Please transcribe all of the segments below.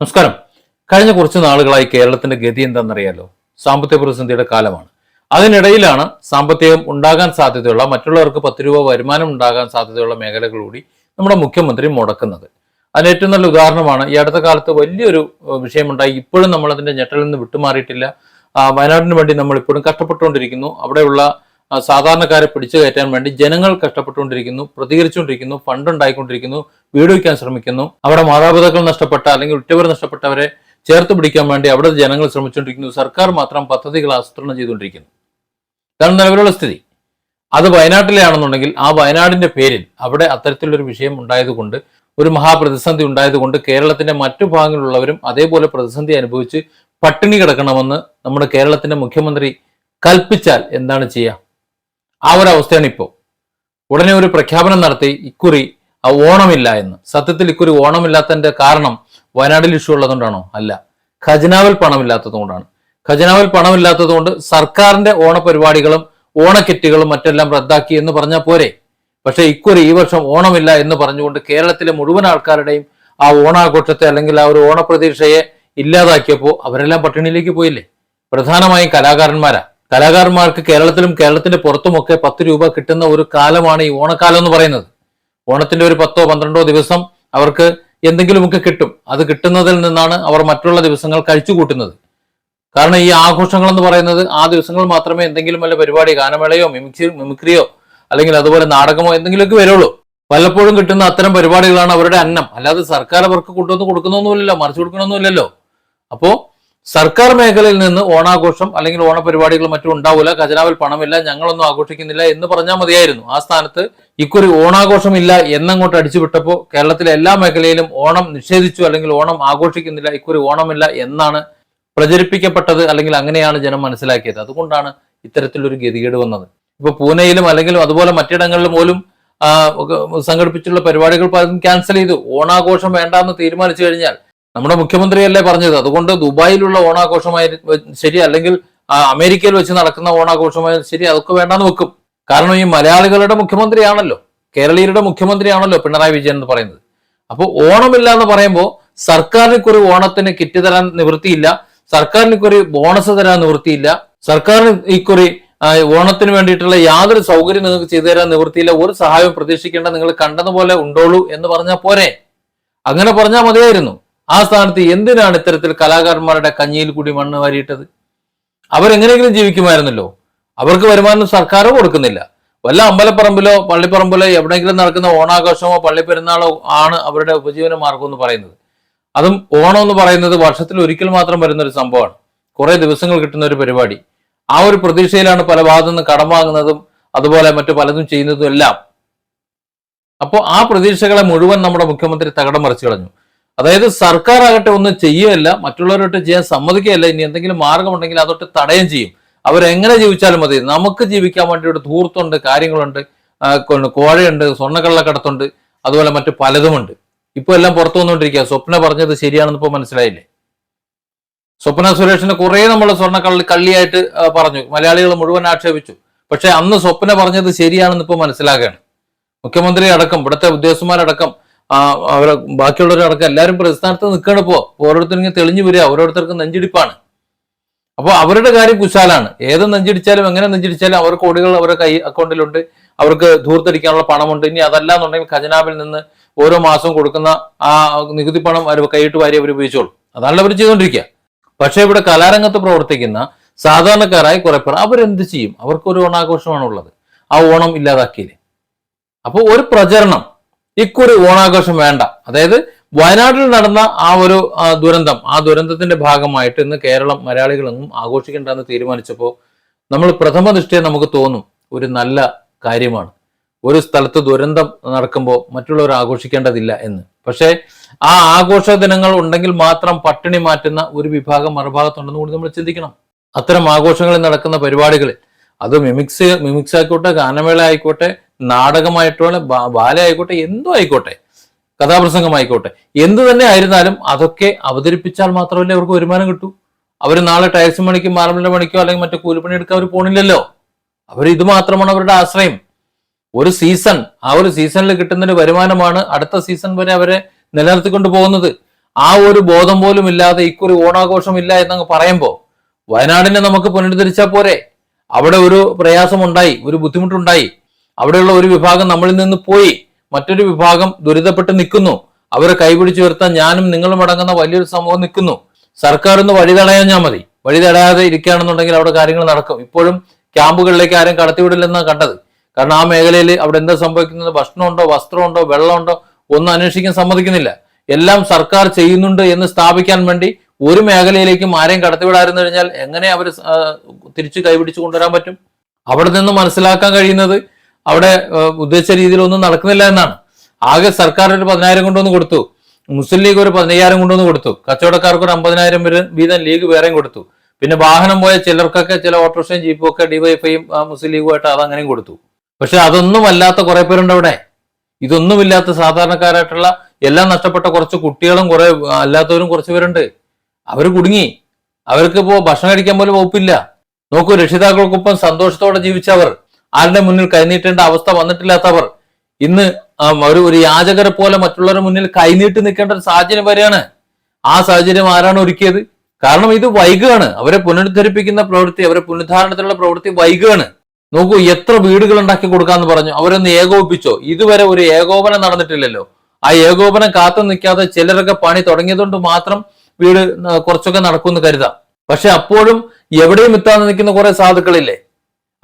നമസ്കാരം. കഴിഞ്ഞ കുറച്ച് നാളുകളായി കേരളത്തിന്റെ ഗതി എന്താണെന്നറിയാലോ? സാമ്പത്തിക പ്രതിസന്ധിയുടെ കാലമാണ്. അതിനിടയിലാണ് സാമ്പത്തികം ഉണ്ടാകാൻ സാധ്യതയുള്ള മറ്റുള്ളവർക്ക് പത്ത് രൂപ വരുമാനം ഉണ്ടാകാൻ സാധ്യതയുള്ള മേഖലകൾ കൂടി നമ്മുടെ മുഖ്യമന്ത്രി മുടക്കുന്നത്. അതിന് ഏറ്റവും നല്ല ഉദാഹരണമാണ് ഈ അടുത്ത കാലത്ത് വലിയൊരു വിഷയമുണ്ടായി. ഇപ്പോഴും നമ്മൾ അതിന്റെ ഞെട്ടലിൽ നിന്ന് വിട്ടുമാറിയിട്ടില്ല. വയനാടിന് വേണ്ടി നമ്മൾ ഇപ്പോഴും കഷ്ടപ്പെട്ടുകൊണ്ടിരിക്കുന്നു. അവിടെയുള്ള സാധാരണക്കാരെ പിടിച്ചു കയറ്റാൻ വേണ്ടി ജനങ്ങൾ കഷ്ടപ്പെട്ടുകൊണ്ടിരിക്കുന്നു പ്രതികരിച്ചുകൊണ്ടിരിക്കുന്നു ഫണ്ട് ഉണ്ടായിക്കൊണ്ടിരിക്കുന്നു വീട് വയ്ക്കാൻ ശ്രമിക്കുന്നു. അവിടെ മാതാപിതാക്കൾ നഷ്ടപ്പെട്ട അല്ലെങ്കിൽ ഉറ്റവർ നഷ്ടപ്പെട്ടവരെ ചേർത്ത് പിടിക്കാൻ വേണ്ടി അവിടെ ജനങ്ങൾ ശ്രമിച്ചുകൊണ്ടിരിക്കുന്നു. സർക്കാർ മാത്രം പദ്ധതികൾ ആസൂത്രണം ചെയ്തുകൊണ്ടിരിക്കുന്നു. ഇതാണ് നിലവിലുള്ള സ്ഥിതി. അത് വയനാട്ടിലാണെന്നുണ്ടെങ്കിൽ ആ വയനാടിന്റെ പേരിൽ അവിടെ അത്തരത്തിലൊരു വിഷയം ഉണ്ടായതുകൊണ്ട് ഒരു മഹാപ്രതിസന്ധി ഉണ്ടായതുകൊണ്ട് കേരളത്തിന്റെ മറ്റു ഭാഗങ്ങളിലുള്ളവരും അതേപോലെ പ്രതിസന്ധി അനുഭവിച്ച് പട്ടിണി കിടക്കണമെന്ന് നമ്മുടെ കേരളത്തിന്റെ മുഖ്യമന്ത്രി കൽപ്പിച്ചാൽ എന്താണ് ചെയ്യുക ആ ഒരു അവസ്ഥയാണ് ഇപ്പോൾ ഉടനെ ഒരു പ്രഖ്യാപനം നടത്തി ഇക്കുറി ഓണമില്ല എന്ന്. സത്യത്തിൽ ഇക്കുറി ഓണമില്ലാത്തതിന്റെ കാരണം വയനാട്ടിൽ ഇഷ്യൂ ഉള്ളതുകൊണ്ടാണോ? അല്ല. ഖജനാവിൽ പണമില്ലാത്തതുകൊണ്ടാണ്. ഖജനാവിൽ പണമില്ലാത്തതുകൊണ്ട് സർക്കാരിന്റെ ഓണപരിപാടികളും ഓണക്കിറ്റുകളും മറ്റെല്ലാം റദ്ദാക്കി എന്ന് പറഞ്ഞാൽ പോരെ. പക്ഷെ ഇക്കുറി ഈ വർഷം ഓണമില്ല എന്ന് പറഞ്ഞുകൊണ്ട് കേരളത്തിലെ മുഴുവൻ ആൾക്കാരുടെയും ആ ഓണാഘോഷത്തെ അല്ലെങ്കിൽ ആ ഒരു ഓണപ്രതീക്ഷയെ ഇല്ലാതാക്കിയപ്പോൾ അവരെല്ലാം പട്ടിണിയിലേക്ക് പോയില്ലേ? പ്രധാനമായും കലാകാരന്മാരാ. കലാകാരന്മാർക്ക് കേരളത്തിലും കേരളത്തിന്റെ പുറത്തുമൊക്കെ പത്ത് രൂപ കിട്ടുന്ന ഒരു കാലമാണ് ഈ ഓണക്കാലം എന്ന് പറയുന്നത്. ഓണത്തിന്റെ ഒരു പത്തോ പന്ത്രണ്ടോ ദിവസം അവർക്ക് എന്തെങ്കിലുമൊക്കെ കിട്ടും. അത് കിട്ടുന്നതിൽ നിന്നാണ് അവർ മറ്റുള്ള ദിവസങ്ങൾ കഴിച്ചു കൂട്ടുന്നത് കാരണം ഈ ആഘോഷങ്ങൾ എന്ന് പറയുന്നത് ആ ദിവസങ്ങൾ മാത്രമേ എന്തെങ്കിലും വല്ല പരിപാടി ഗാനമേളയോ മിമിക്രി മിമിക്രിയോ അല്ലെങ്കിൽ അതുപോലെ നാടകമോ എന്തെങ്കിലുമൊക്കെ വരുള്ളൂ. പലപ്പോഴും കിട്ടുന്ന അത്തരം പരിപാടികളാണ് അവരുടെ അന്നം. അല്ലാതെ സർക്കാർ അവർക്ക് കൊണ്ടുവന്ന് കൊടുക്കുന്നൊന്നുമില്ലല്ലോ മറിച്ചു കൊടുക്കണമൊന്നുമില്ലല്ലോ അപ്പോ സർക്കാർ മേഖലയിൽ നിന്ന് ഓണാഘോഷം അല്ലെങ്കിൽ ഓണപരിപാടികൾ മറ്റും ഉണ്ടാവില്ല ഖജനാവിൽ പണമില്ല ഞങ്ങളൊന്നും ആഘോഷിക്കുന്നില്ല എന്ന് പറഞ്ഞാൽ മതിയായിരുന്നു. ആ സ്ഥാനത്ത് ഇക്കുറി ഓണാഘോഷമില്ല എന്നങ്ങോട്ട് അടിച്ചുവിട്ടപ്പോൾ കേരളത്തിലെ എല്ലാ മേഖലയിലും ഓണം നിഷേധിച്ചു അല്ലെങ്കിൽ ഓണം ആഘോഷിക്കുന്നില്ല ഇക്കുറി ഓണമില്ല എന്നാണ് പ്രചരിപ്പിക്കപ്പെട്ടത് അല്ലെങ്കിൽ അങ്ങനെയാണ് ജനം മനസ്സിലാക്കിയത്. അതുകൊണ്ടാണ് ഇത്തരത്തിലൊരു ഗതികേട് വന്നത്. ഇപ്പൊ പൂനെയിലും അല്ലെങ്കിൽ അതുപോലെ മറ്റിടങ്ങളിലും പോലും സംഘടിപ്പിച്ചുള്ള പരിപാടികൾ പലതും ക്യാൻസൽ ചെയ്തു. ഓണാഘോഷം വേണ്ടാന്ന് തീരുമാനിച്ചു കഴിഞ്ഞാൽ നമ്മുടെ മുഖ്യമന്ത്രിയല്ലേ പറഞ്ഞത്? അതുകൊണ്ട് ദുബായിലുള്ള ഓണാഘോഷമായി ശരി അല്ലെങ്കിൽ അമേരിക്കയിൽ വെച്ച് നടക്കുന്ന ഓണാഘോഷമായി ശരി അതൊക്കെ വേണ്ടാന്ന് വെക്കും. കാരണം ഈ മലയാളികളുടെ മുഖ്യമന്ത്രിയാണല്ലോ. കേരളീയരുടെ മുഖ്യമന്ത്രിയാണല്ലോ പിണറായി വിജയൻ എന്ന് പറയുന്നത്. അപ്പോൾ ഓണമില്ല എന്ന് പറയുമ്പോൾ സർക്കാരിന് കുറി ഓണത്തിന് കിറ്റ് തരാൻ നിവൃത്തിയില്ല സർക്കാരിന് കുറി ബോണസ് തരാൻ നിവൃത്തിയില്ല സർക്കാരിന് ഇക്കുറി ഓണത്തിന് വേണ്ടിയിട്ടുള്ള യാതൊരു സൗകര്യം നിങ്ങൾക്ക് ചെയ്തു തരാൻ നിവൃത്തിയില്ല ഒരു സഹായവും പ്രതീക്ഷിക്കേണ്ട നിങ്ങൾ കണ്ടതുപോലെ ഉണ്ടോളൂ എന്ന് പറഞ്ഞാൽ പോരെ. അങ്ങനെ പറഞ്ഞാൽ മതിയായിരുന്നു. ആ സ്ഥാനത്ത് എന്തിനാണ് ഇത്തരത്തിൽ കലാകാരന്മാരുടെ കഞ്ഞിയിൽ കൂടി മണ്ണ് വാരിയിട്ടത്? അവരെങ്ങനെയെങ്കിലും ജീവിക്കുമായിരുന്നല്ലോ. അവർക്ക് വരുമാനം സർക്കാർ കൊടുക്കുന്നില്ല. വല്ല അമ്പലപ്പറമ്പിലോ പള്ളിപ്പറമ്പിലോ എവിടെയെങ്കിലും നടക്കുന്ന ഓണാഘോഷമോ പള്ളിപ്പെരുന്നാളോ ആണ് അവരുടെ ഉപജീവന മാർഗം എന്ന് പറയുന്നത്. അതും ഓണം എന്ന് പറയുന്നത് വർഷത്തിൽ ഒരിക്കൽ മാത്രം വരുന്ന ഒരു സംഭവമാണ്. കുറെ ദിവസങ്ങൾ കിട്ടുന്ന ഒരു പരിപാടി. ആ ഒരു പ്രതീക്ഷയിലാണ് പല ഭാഗത്തു നിന്ന് കടം വാങ്ങുന്നതും അതുപോലെ മറ്റു പലതും ചെയ്യുന്നതും എല്ലാം. അപ്പോൾ ആ പ്രതീക്ഷകളെ മുഴുവൻ നമ്മുടെ മുഖ്യമന്ത്രി തകടം മറിച്ചു കളഞ്ഞു. അതായത് സർക്കാർ ആകട്ടെ ഒന്നും ചെയ്യുകയല്ല മറ്റുള്ളവരോട്ട് ചെയ്യാൻ സമ്മതിക്കുകയല്ല ഇനി എന്തെങ്കിലും മാർഗമുണ്ടെങ്കിൽ അതൊട്ട് തടയുകയും ചെയ്യും. അവരെങ്ങനെ ജീവിച്ചാലും മതി. നമുക്ക് ജീവിക്കാൻ വേണ്ടി ഒരു ധൂർത്തുണ്ട് കാര്യങ്ങളുണ്ട് കോഴയുണ്ട് സ്വർണക്കള്ളക്കടത്തുണ്ട് അതുപോലെ മറ്റു പലതുമുണ്ട്. ഇപ്പൊ എല്ലാം പുറത്തു വന്നുകൊണ്ടിരിക്കുക സ്വപ്ന പറഞ്ഞത് ശരിയാണെന്ന് ഇപ്പൊ മനസ്സിലായില്ലേ? സ്വപ്ന സുരേഷിനെ കുറെ നമ്മൾ സ്വർണക്കള്ളി കള്ളിയായിട്ട് പറഞ്ഞു. മലയാളികൾ മുഴുവൻ ആക്ഷേപിച്ചു. പക്ഷെ അന്ന് സ്വപ്ന പറഞ്ഞത് ശരിയാണെന്ന് ഇപ്പൊ മനസ്സിലാക്കുകയാണ് മുഖ്യമന്ത്രി അടക്കം ഇവിടുത്തെ ഉദ്യോഗസ്ഥന്മാരടക്കം ആ, അവരെ ബാക്കിയുള്ളവരടക്കം എല്ലാവരും നിൽക്കുകയാണ് ഇപ്പോ. ഓരോരുത്തരും ഇങ്ങനെ തെളിഞ്ഞു വരിക. ഓരോരുത്തർക്കും നെഞ്ചിടിപ്പാണ്. അപ്പോൾ അവരുടെ കാര്യം കുശാലാണ്. ഏത് നെഞ്ചിടിച്ചാലും എങ്ങനെ നെഞ്ചിടിച്ചാലും അവർ കോടികൾ അവരുടെ കൈ അക്കൗണ്ടിലുണ്ട്. അവർക്ക് ധൂർത്തടിക്കാനുള്ള പണമുണ്ട്. ഇനി അതല്ല എന്നുണ്ടെങ്കിൽ ഖജനാവിൽ നിന്ന് ഓരോ മാസവും കൊടുക്കുന്ന ആ നികുതി പണം അവർ കൈയിട്ട് വാരി അവർ ഉപയോഗിച്ചോളും. അതാണല്ലോ അവർ ചെയ്തുകൊണ്ടിരിക്കുക. പക്ഷേ ഇവിടെ കലാരംഗത്ത് പ്രവർത്തിക്കുന്ന സാധാരണക്കാരായ കുറെ പേർ അവരെന്ത് ചെയ്യും? അവർക്ക് ഒരു ഓണാഘോഷമാണ് ഉള്ളത് ആ ഓണം ഇല്ലാതാക്കിയില്ലേ? അപ്പോൾ ഒരു പ്രചരണം ഇക്കുറി ഓണാഘോഷം വേണ്ട. അതായത് വയനാട്ടിൽ നടന്ന ആ ഒരു ദുരന്തം ആ ദുരന്തത്തിന്റെ ഭാഗമായിട്ട് ഇന്ന് കേരളം മലയാളികളൊന്നും ആഘോഷിക്കേണ്ടെന്ന് തീരുമാനിച്ചപ്പോൾ നമ്മൾ പ്രഥമ ദൃഷ്ടിയെ നമുക്ക് തോന്നും ഒരു നല്ല കാര്യമാണ്. ഒരു സ്ഥലത്ത് ദുരന്തം നടക്കുമ്പോൾ മറ്റുള്ളവർ ആഘോഷിക്കേണ്ടതില്ല എന്ന്. പക്ഷേ ആ ആഘോഷ ദിനങ്ങൾ ഉണ്ടെങ്കിൽ മാത്രം പട്ടിണി മാറ്റുന്ന ഒരു വിഭാഗം മറുഭാഗത്തുണ്ടെന്ന് കൂടി നമ്മൾ ചിന്തിക്കണം. അത്തരം ആഘോഷങ്ങളിൽ നടക്കുന്ന പരിപാടികളിൽ അത് മിമിക്സ് മിമിക്സ് ആയിക്കോട്ടെ ഗാനമേള ആയിക്കോട്ടെ നാടകമായിട്ടുള്ള ബാല ആയിക്കോട്ടെ എന്തോ ആയിക്കോട്ടെ കഥാപ്രസംഗമായിക്കോട്ടെ എന്തു തന്നെ ആയിരുന്നാലും അതൊക്കെ അവതരിപ്പിച്ചാൽ മാത്രമല്ലേ അവർക്ക് വരുമാനം കിട്ടൂ. അവർ നാളെ ടയർസ് മണിക്കും മാർബിളിന്റെ മണിക്കോ അല്ലെങ്കിൽ മറ്റേ കൂലിപ്പണി എടുക്കാൻ അവർ പോണില്ലല്ലോ. അവർ ഇത് മാത്രമാണ് അവരുടെ ആശ്രയം. ഒരു സീസൺ ആ ഒരു സീസണിൽ കിട്ടുന്നൊരു വരുമാനമാണ് അടുത്ത സീസൺ വരെ അവരെ നിലനിർത്തിക്കൊണ്ട് പോകുന്നത്. ആ ഒരു ബോധം പോലും ഇല്ലാതെ ഇക്കുറി ഓണാഘോഷം ഇല്ല എന്നങ്ങ് പറയുമ്പോൾ വയനാടിനെ നമുക്ക് പുനരുദ്ധരിച്ചാൽ പോരെ? അവിടെ ഒരു പ്രയാസമുണ്ടായി ഒരു ബുദ്ധിമുട്ടുണ്ടായി. അവിടെയുള്ള ഒരു വിഭാഗം നമ്മളിൽ നിന്ന് പോയി മറ്റൊരു വിഭാഗം ദുരിതപ്പെട്ട് നിൽക്കുന്നു. അവരെ കൈപിടിച്ചു വരുത്താൻ ഞാനും നിങ്ങളും അടങ്ങുന്ന വലിയൊരു സമൂഹം നിൽക്കുന്നു. സർക്കാർ ഒന്ന് വഴി തടയാഞ്ഞാൽ മതി. വഴി തടയാതെ ഇരിക്കുകയാണെന്നുണ്ടെങ്കിൽ അവിടെ കാര്യങ്ങൾ നടക്കും. ഇപ്പോഴും ക്യാമ്പുകളിലേക്ക് ആരും കടത്തിവിടില്ലെന്നാണ് കണ്ടത്. കാരണം ആ മേഖലയിൽ അവിടെ എന്താ സംഭവിക്കുന്നത്? ഭക്ഷണമുണ്ടോ? വസ്ത്രമുണ്ടോ? വെള്ളമുണ്ടോ? ഒന്നും അന്വേഷിക്കാൻ സമ്മതിക്കുന്നില്ല. എല്ലാം സർക്കാർ ചെയ്യുന്നുണ്ട് എന്ന് സ്ഥാപിക്കാൻ വേണ്ടി ഒരു മേഖലയിലേക്കും ആരെയും കടത്തിവിടാരെന്ന് കഴിഞ്ഞാൽ എങ്ങനെ അവർ തിരിച്ചു കൈപിടിച്ചു കൊണ്ടുവരാൻ പറ്റും? അവിടെ നിന്ന് മനസ്സിലാക്കാൻ കഴിയുന്നത് അവിടെ ഉദ്ദേശിച്ച രീതിയിൽ ഒന്നും നടക്കുന്നില്ല എന്നാണ്. ആകെ സർക്കാർ ഒരു പതിനായിരം കൊണ്ടുവന്ന് കൊടുത്തു. മുസ്ലിം ലീഗ് ഒരു പതിനയ്യായിരം കൊണ്ടുവന്ന് കൊടുത്തു. കച്ചവടക്കാർക്ക് ഒരു അമ്പതിനായിരം വരെ വീതം ലീഗ് വേറെയും കൊടുത്തു. പിന്നെ വാഹനം പോയ ചിലർക്കൊക്കെ ചില ഓട്ടോറിക്ഷയും ജീപ്പും ഒക്കെ ഡിവൈഫൈയും മുസ്ലിം ലീഗുമായിട്ട് അത് അങ്ങനെയും കൊടുത്തു. പക്ഷെ അതൊന്നും അല്ലാത്ത കുറെ പേരുണ്ട് അവിടെ. ഇതൊന്നുമില്ലാത്ത സാധാരണക്കാരായിട്ടുള്ള എല്ലാം നഷ്ടപ്പെട്ട കുറച്ച് കുട്ടികളും കുറെ അല്ലാത്തവരും കുറച്ച് പേരുണ്ട്. അവർ കുടുങ്ങി. അവർക്ക് ഇപ്പോ ഭക്ഷണം കഴിക്കാൻ പോലും വകുപ്പില്ല. നോക്കൂ രക്ഷിതാക്കൾക്കൊപ്പം സന്തോഷത്തോടെ ജീവിച്ചവർ ആരുടെ മുന്നിൽ കൈനീട്ടേണ്ട അവസ്ഥ വന്നിട്ടില്ലാത്തവർ ഇന്ന് ഒരു ഒരു യാചകരെ പോലെ മറ്റുള്ളവരുടെ മുന്നിൽ കൈനീട്ടി നിൽക്കേണ്ട ഒരു സാഹചര്യം വരെയാണ്. ആ സാഹചര്യം ആരാണ് ഒരുക്കിയത്? കാരണം ഇത് വൈകുകയാണ് അവരെ പുനരുദ്ധരിപ്പിക്കുന്ന പ്രവൃത്തി അവരെ പുനരുദ്ധാരണത്തിലുള്ള പ്രവൃത്തി വൈകുകയാണ് നോക്കൂ എത്ര വീടുകൾ ഉണ്ടാക്കി കൊടുക്കാന്ന് പറഞ്ഞു. അവരൊന്ന് ഏകോപിപ്പിച്ചോ? ഇതുവരെ ഒരു ഏകോപനം നടന്നിട്ടില്ലല്ലോ. ആ ഏകോപനം കാത്തു നിൽക്കാതെ ചിലരൊക്കെ പണി തുടങ്ങിയതുകൊണ്ട് മാത്രം വീട് കുറച്ചൊക്കെ നടക്കുമെന്ന് കരുതാം. പക്ഷെ അപ്പോഴും എവിടെയും എത്താതെ നിൽക്കുന്ന കുറെ സാധുക്കളില്ലേ?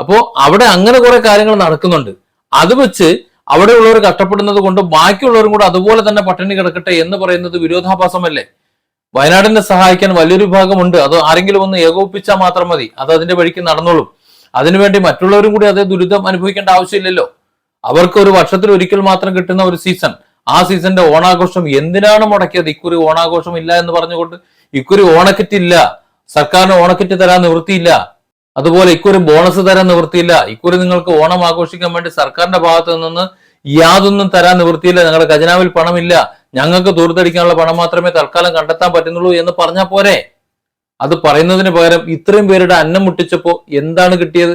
അപ്പോ അവിടെ അങ്ങനെ കുറെ കാര്യങ്ങൾ നടക്കുന്നുണ്ട്. അത് വെച്ച് അവിടെയുള്ളവർ കഷ്ടപ്പെടുന്നത് കൊണ്ട് ബാക്കിയുള്ളവരും കൂടെ അതുപോലെ തന്നെ പട്ടിണി കിടക്കട്ടെ എന്ന് പറയുന്നത് വിരോധാഭാസമല്ലേ? വയനാടിനെ സഹായിക്കാൻ വലിയൊരു വിഭാഗമുണ്ട്. അത് ആരെങ്കിലും ഒന്ന് ഏകോപിപ്പിച്ചാൽ മാത്രം മതി. അത് അതിന്റെ വഴിക്ക് നടന്നോളും. അതിനുവേണ്ടി മറ്റുള്ളവരും കൂടി അതേ ദുരിതം അനുഭവിക്കേണ്ട ആവശ്യമില്ലല്ലോ. അവർക്ക് ഒരു വർഷത്തിൽ ഒരിക്കൽ മാത്രം കിട്ടുന്ന ഒരു സീസൺ. ആ സീസണിന്റെ ഓണാഘോഷം എന്തിനാണ് മുടക്കിയത്? ഇക്കുറി ഓണാഘോഷം ഇല്ല എന്ന് പറഞ്ഞുകൊണ്ട് ഇക്കുറി ഓണക്കിറ്റ് ഇല്ല. സർക്കാരിന് ഓണക്കിറ്റ് തരാൻ നിവൃത്തിയില്ല. അതുപോലെ ഇക്കുറി ബോണസ് തരാൻ നിവൃത്തിയില്ല. ഇക്കുറി നിങ്ങൾക്ക് ഓണം ആഘോഷിക്കാൻ വേണ്ടി സർക്കാരിന്റെ ഭാഗത്ത് നിന്ന് യാതൊന്നും തരാൻ നിവൃത്തിയില്ല. ഞങ്ങളുടെ ഖജനാവിൽ പണമില്ല. ഞങ്ങൾക്ക് ദൂരത്തടിക്കാനുള്ള പണം മാത്രമേ തൽക്കാലം കണ്ടെത്താൻ പറ്റുന്നുള്ളൂ എന്ന് പറഞ്ഞാൽ പോരെ? അത് പറയുന്നതിന് പകരം ഇത്രയും പേരുടെ അന്നം മുട്ടിച്ചപ്പോൾ എന്താണ് കിട്ടിയത്?